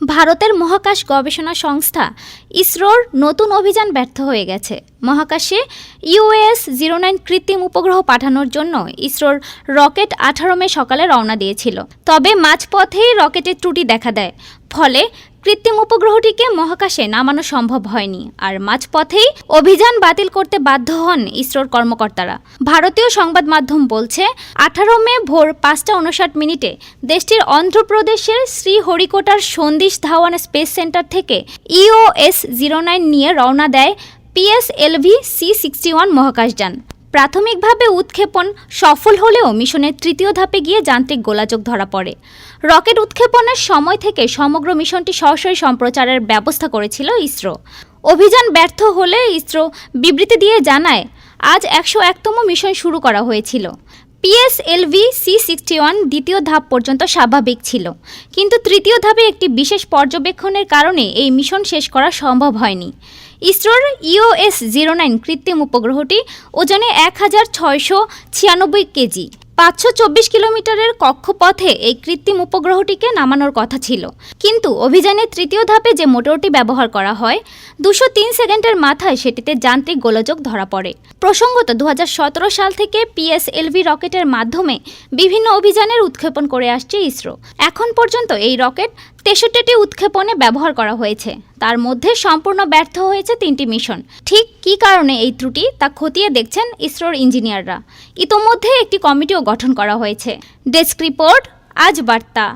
ভারতের মহাকাশ গবেষণা সংস্থা ইসরোর নতুন অভিযান ব্যর্থ হয়ে গেছে। মহাকাশে ইউএস জিরো নাইন কৃত্রিম উপগ্রহ পাঠানোর জন্য ইসরোর রকেট আঠারো মে সকালে রওনা দিয়েছিল। তবে মাঝপথেই রকেটের ত্রুটি দেখা দেয়। ফলে কৃত্রিম উপগ্রহটিকে মহাকাশে নামানো সম্ভব হয়নি, আর মাঝপথেই অভিযান বাতিল করতে বাধ্য হন ইসরোর কর্মকর্তারা। ভারতীয় সংবাদ মাধ্যম বলছে, আঠারো মে ভোর পাঁচটা উনষাট মিনিটে দেশটির অন্ধ্রপ্রদেশের শ্রীহরিকোটার সন্দিশ ধাওয়ান স্পেস সেন্টার থেকে ইওএস জিরো নাইন নিয়ে রওনা দেয় পিএসএলভি সি সিক্সটি ওয়ান মহাকাশযান। প্রাথমিকভাবে উৎক্ষেপণ সফল হলেও মিশনের তৃতীয় ধাপে গিয়ে যান্ত্রিক গোলাযোগ ধরা পড়ে। রকেট উৎক্ষেপণের সময় থেকে সমগ্র মিশনটি সরাসরি সম্প্রচারের ব্যবস্থা করেছিল ইসরো। অভিযান ব্যর্থ হলে ইসরো বিবৃতি দিয়ে জানায়, আজ একশো একতম মিশন শুরু করা হয়েছিল। পিএসএলভি সি সিক্সটি ওয়ান দ্বিতীয় ধাপ পর্যন্ত স্বাভাবিক ছিল। কিন্তু তৃতীয় ধাপে একটি বিশেষ পর্যবেক্ষণের কারণে এই মিশন শেষ করা সম্ভব হয়নি। ইসরোর ইওএস জিরো নাইন কৃত্রিম উপগ্রহটি ওজনে এক হাজার ছয়শো ছিয়ানব্বই কেজি। পাঁচশো চব্বিশ কিলোমিটারের কক্ষপথে এই কৃত্রিম উপগ্রহটিকে নামানোর কথা ছিল। কিন্তু অভিযানের তৃতীয় ধাপে যে মোটরটি ব্যবহার করা হয়, দুশো তিন সেকেন্ডের মাথায় সেটিতে যান্ত্রিক গোলযোগ ধরা পড়ে। প্রসঙ্গত দু হাজার সতেরো সাল থেকে পিএসএলভি রকেটের মাধ্যমে বিভিন্ন অভিযানের উৎক্ষেপণ করে আসছে ইসরো। এখন পর্যন্ত এই রকেট তেষট্টিটি উৎক্ষেপণে ব্যবহার করা হয়েছে। তার মধ্যে সম্পূর্ণ ব্যর্থ হয়েছে তিনটি মিশন। ঠিক কি কারণে এই ত্রুটি তা খতিয়ে দেখছেন ইসরোর ইঞ্জিনিয়াররা। ইতোমধ্যে একটি কমিটিও গঠন করা হয়েছে। ডেস্ক রিপোর্ট, আজ বার্তা।